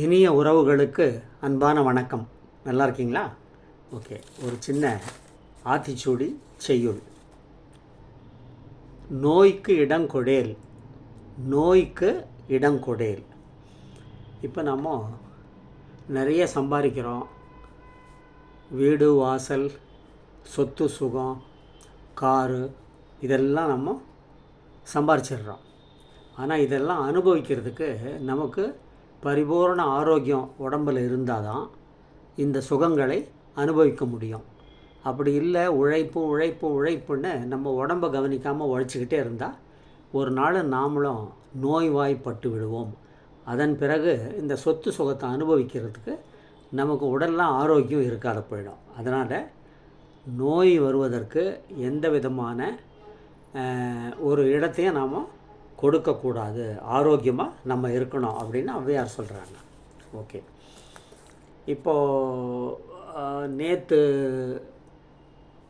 இனிய உறவுகளுக்கு அன்பான வணக்கம். நல்லா இருக்கீங்களா? ஓகே ஒரு சின்ன ஆத்திச்சூடி செய்யுள். நோய்க்கு இடங்கொடேல் நோய்க்கு இடங்கொடேல் இப்போ நம்ம நிறைய சம்பாதிக்கிறோம். வீடு வாசல் சொத்து சுகம் காரு இதெல்லாம் நம்ம சம்பாரிச்சிடுறோம் ஆனால் இதெல்லாம் அனுபவிக்கிறதுக்கு நமக்கு பரிபூரண ஆரோக்கியம் உடம்பில் இருந்தால் தான் இந்த சுகங்களை அனுபவிக்க முடியும். அப்படி இல்லை உழைப்பு உழைப்பு உழைப்புன்னு நம்ம உடம்பை கவனிக்காமல் உழைச்சிக்கிட்டே இருந்தால் ஒரு நாள் நாமளும் நோய்வாய்ப்பட்டு விடுவோம். அதன் பிறகு இந்த சொத்து சுகத்தை அனுபவிக்கிறதுக்கு நமக்கு உடல்லாம் ஆரோக்கியம் இருக்காத போயிடும். அதனால் நோய் வருவதற்கு எந்த விதமான ஒரு இடத்தையும் நாம் கொடுக்கக்கூடாது ஆரோக்கியமாக நம்ம இருக்கணும் அப்படின்னு அவ்வையார் சொல்கிறாங்க ஓகே. இப்போது நேற்று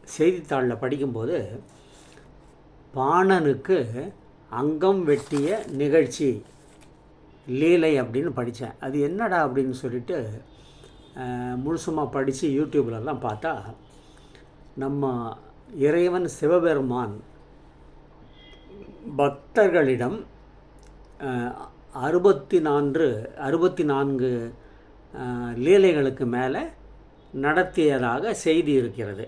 செய்தித்தாளில் படிக்கும்போது பாணனுக்கு அங்கம் வெட்டிய நிகழ்ச்சி லீலை அப்படின்னு படித்தேன் அது என்னடா அப்படின்னு சொல்லிட்டு முழுசுமாக படித்து யூடியூப்லலாம் பார்த்தா நம்ம இறைவன் சிவபெருமான் பக்தர்களிடம் அறுபத்தி நான்கு அறுபத்தி நான்கு லீலைகளுக்கு மேலே நடத்தியதாக செய்தி இருக்கிறது.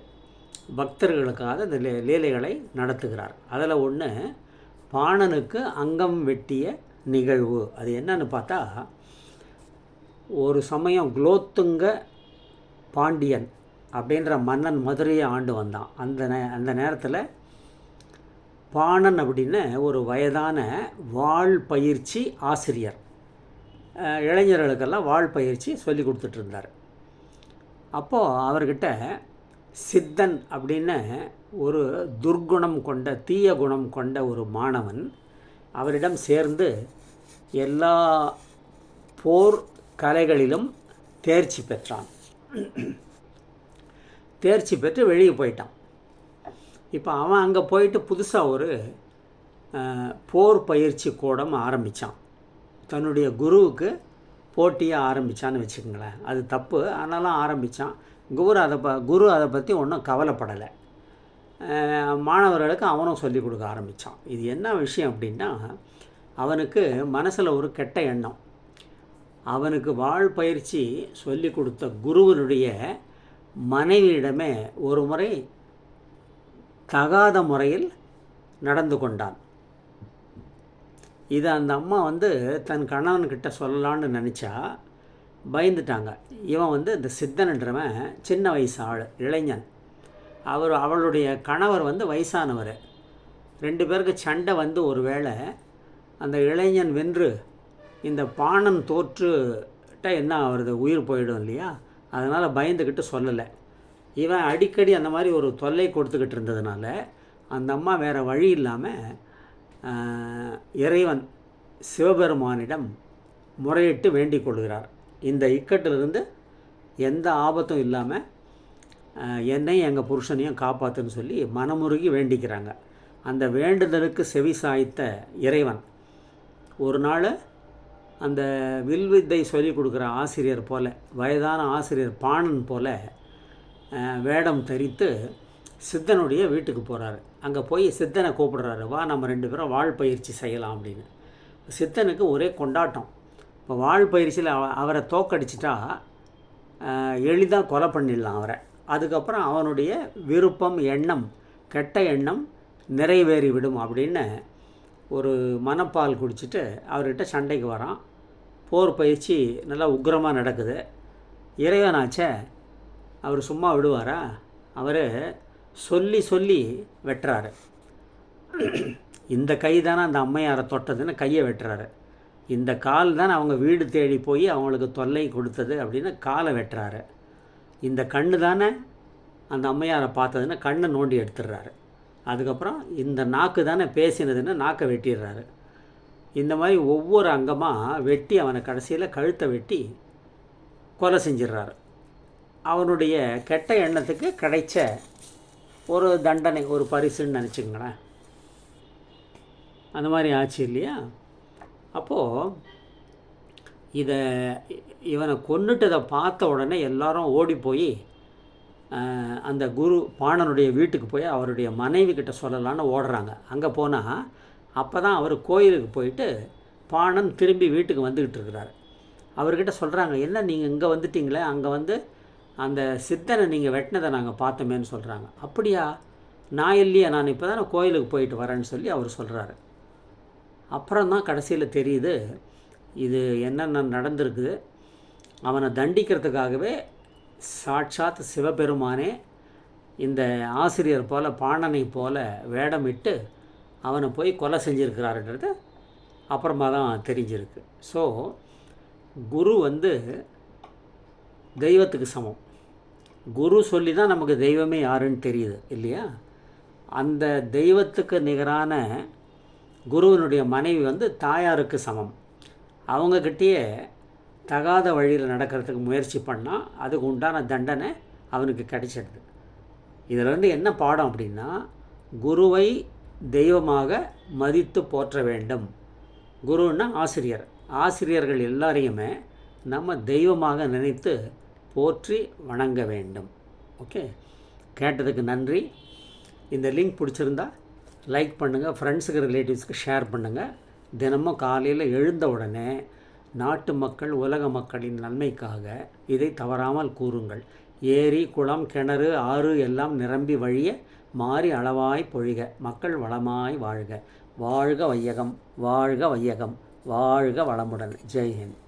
பக்தர்களுக்காக இந்த லே லீலைகளை நடத்துகிறார். அதில் ஒன்று பாணனுக்கு அங்கம் வெட்டிய நிகழ்வு. அது என்னன்னு பார்த்தா ஒரு சமயம் குலோத்துங்க பாண்டியன் அப்படின்ற மன்னன் மதுரையை ஆண்டு வந்தான். அந்த நே அந்த நேரத்தில் பாணன் அப்படின்னு ஒரு வயதான வாழ் பயிற்சி ஆசிரியர். இளைஞர்களுக்கெல்லாம் வாழ் பயிற்சி சொல்லி கொடுத்துட்ருந்தார். அப்போது அவர்கிட்ட சித்தன் அப்படின்னு ஒரு துர்க்குணம் கொண்ட தீய குணம் கொண்ட ஒரு மாணவன் அவரிடம் சேர்ந்து எல்லா போர் கலைகளிலும் தேர்ச்சி பெற்றான். தேர்ச்சி பெற்று வெளியே போயிட்டான். இப்போ அவன் அங்கே போயிட்டு புதுசாக ஒரு போர் பயிற்சி கூடம் ஆரம்பித்தான் தன்னுடைய குருவுக்கு போட்டியை ஆரம்பித்தான்னு வச்சுக்கோங்களேன். அது தப்பு. ஆனாலும் ஆரம்பித்தான் குரு அதை ப குரு அதை பற்றி ஒன்றும் கவலைப்படலை. மாணவர்களுக்கு அவனும் சொல்லிக் கொடுக்க ஆரம்பித்தான் இது என்ன விஷயம் அப்படின்னா அவனுக்கு மனசில் ஒரு கெட்ட எண்ணம். அவனுக்கு வாழ் பயிற்சி சொல்லி கொடுத்த குருவனுடைய மனைவியிடமே ஒரு முறை தகாத முறையில் நடந்து கொண்டான். இதை அந்த அம்மா வந்து தன் கணவன்கிட்ட சொல்லலான்னு நினச்சா பயந்துட்டாங்க. இவன் வந்து இந்த சித்தன்ன்றவன் சின்ன வயசு ஆள் இளைஞன். அவர் அவளுடைய கணவர் வந்து வயசானவர். ரெண்டு பேருக்கு சண்டை வந்து ஒரு வேளை அந்த இளைஞன் வென்று இந்த பாணன் தோற்றுட்ட என்ன ஆகுறது உயிர் போயிடும் இல்லையா? அதனால் பயந்துக்கிட்டு சொல்லலை. இவன் அடிக்கடி அந்த மாதிரி ஒரு தொல்லை கொடுத்துக்கிட்டு இருந்ததுனால அந்த அம்மா வேறு வழி இல்லாமல் இறைவன் சிவபெருமானிடம் முறையிட்டு வேண்டிக் கொள்கிறார். இந்த இக்கட்டிலிருந்து எந்த ஆபத்தும் இல்லாமல் என்னையும் எங்கள் புருஷனையும் காப்பாற்றுன்னு சொல்லி மனமுருகி வேண்டிக்கிறாங்க. அந்த வேண்டுதலுக்கு செவி சாய்த்த இறைவன் ஒரு நாள் அந்த வில்வித்தை சொல்லிக் கொடுக்குற ஆசிரியர் போல வயதான ஆசிரியர் பாணன் போல வேடம் தரித்து சித்தனுடைய வீட்டுக்கு போகிறாரு அங்கே போய் சித்தனை கூப்பிடுறாரு. வா நம்ம ரெண்டு பேரும் வாழ் பயிற்சி செய்யலாம் அப்படின்னு. சித்தனுக்கு ஒரே கொண்டாட்டம். இப்போ வாழ் பயிற்சியில் அவரை தோக்கடிச்சிட்டா எளிதாக கொலை பண்ணிடலாம் அவரை. அதுக்கப்புறம் அவனுடைய விருப்பம் எண்ணம் கெட்ட எண்ணம் நிறைவேறி விடும் அப்படின்னு ஒரு மனப்பால் குடிச்சிட்டு அவர்கிட்ட சண்டைக்கு வரான். போர் பயிற்சி நல்லா உக்கிரமாக நடக்குது. இறைவனாச்சே அவர் சும்மா விடுவாரா? அவர் சொல்லி சொல்லி வெட்டுறாரு. இந்த கை தானே அந்த அம்மையாரை தொட்டதுன்னு கையை வெட்டுறாரு. இந்த கால் தான் அவங்க வீடு தேடி போய் அவங்களுக்கு தொல்லை கொடுத்தது அப்படின்னு காலை வெட்டுறாரு. இந்த கண்ணு தானே அந்த அம்மையாரை பார்த்ததுன்னு கண்ணை நோண்டி எடுத்துடுறாரு. அதுக்கப்புறம் இந்த நாக்கு தானே பேசினதுன்னு நாக்கை வெட்டிடுறாரு. இந்த மாதிரி ஒவ்வொரு அங்கமாக வெட்டி அவனை கடைசியில் கழுத்தை வெட்டி கொலை செஞ்சிடுறாரு. அவனுடைய கெட்ட எண்ணத்துக்கு கிடைச்ச ஒரு தண்டனை ஒரு பரிசுன்னு நினச்சிங்களேன் அந்த மாதிரி ஆச்சு இல்லையா? அப்போது இதை இவனை கொன்னுட்டதை பார்த்த உடனே எல்லாரும் ஓடி போய் அந்த குரு பாணனுடைய வீட்டுக்கு போய் அவருடைய மனைவி கிட்ட சொல்லலான்னு ஓடுறாங்க. அங்கே போனால் அப்போ தான் அவர் கோயிலுக்கு போயிட்டு பாணன் திரும்பி வீட்டுக்கு வந்துக்கிட்டு இருக்கிறாரு. அவர்கிட்ட சொல்கிறாங்க என்ன நீங்கள் இங்கே வந்துட்டீங்களே? அங்கே வந்து அந்த சித்தனை நீங்கள் வெட்டினதை நாங்கள் பார்த்தோமேன்னு சொல்கிறாங்க அப்படியா? நான் இல்லையா நான் இப்போ தானே கோயிலுக்கு போயிட்டு வரேன்னு சொல்லி அவர் சொல்கிறாரு அப்புறம் தான் கடைசியில் தெரியுது இது என்னென்ன நடந்திருக்குது அவனை தண்டிக்கிறதுக்காகவே சாட்சாத் சிவபெருமானே இந்த ஆசிரியர் போல் பாணனை போல் வேடமிட்டு அவனை போய் கொலை செஞ்சுருக்கிறாருன்றது அப்புறமா தான் தெரிஞ்சிருக்கு. ஸோ குரு வந்து தெய்வத்துக்கு சமம். குரு சொல்லி தான் நமக்கு தெய்வமே யாருன்னு தெரியுது இல்லையா? அந்த தெய்வத்துக்கு நிகரான குருவினுடைய மனைவி வந்து தாயாருக்கு சமம். அவங்கக்கிட்டேயே தகாத வழியில் நடக்கிறதுக்கு முயற்சி பண்ணால் அதுக்கு உண்டான தண்டனை அவனுக்கு கிடைச்சிடுது இதில் என்ன பாடம் அப்படின்னா குருவை தெய்வமாக மதித்து போற்ற வேண்டும். குருன்னா ஆசிரியர். ஆசிரியர்கள் எல்லாரையுமே நம்ம தெய்வமாக நினைத்து போற்றி வணங்க வேண்டும். ஓகே கேட்டதுக்கு நன்றி. இந்த லிங்க் பிடிச்சிருந்தா லைக் பண்ணுங்கள் ஃப்ரெண்ட்ஸுக்கு ரிலேட்டிவ்ஸ்க்கு ஷேர் பண்ணுங்கள் தினமும் காலையில் எழுந்த உடனே நாட்டு மக்கள் உலக மக்களின் நன்மைக்காக இதை தவறாமல் கூறுங்கள். ஏரி குளம் கிணறு ஆறு எல்லாம் நிரம்பி வழிய மாறி அளவாய் பொழிக. மக்கள் வளமாய் வாழ்க. வாழ்க வையகம் வாழ்க வையகம் வாழ்க வளமுடன். ஜெய்ஹிந்த்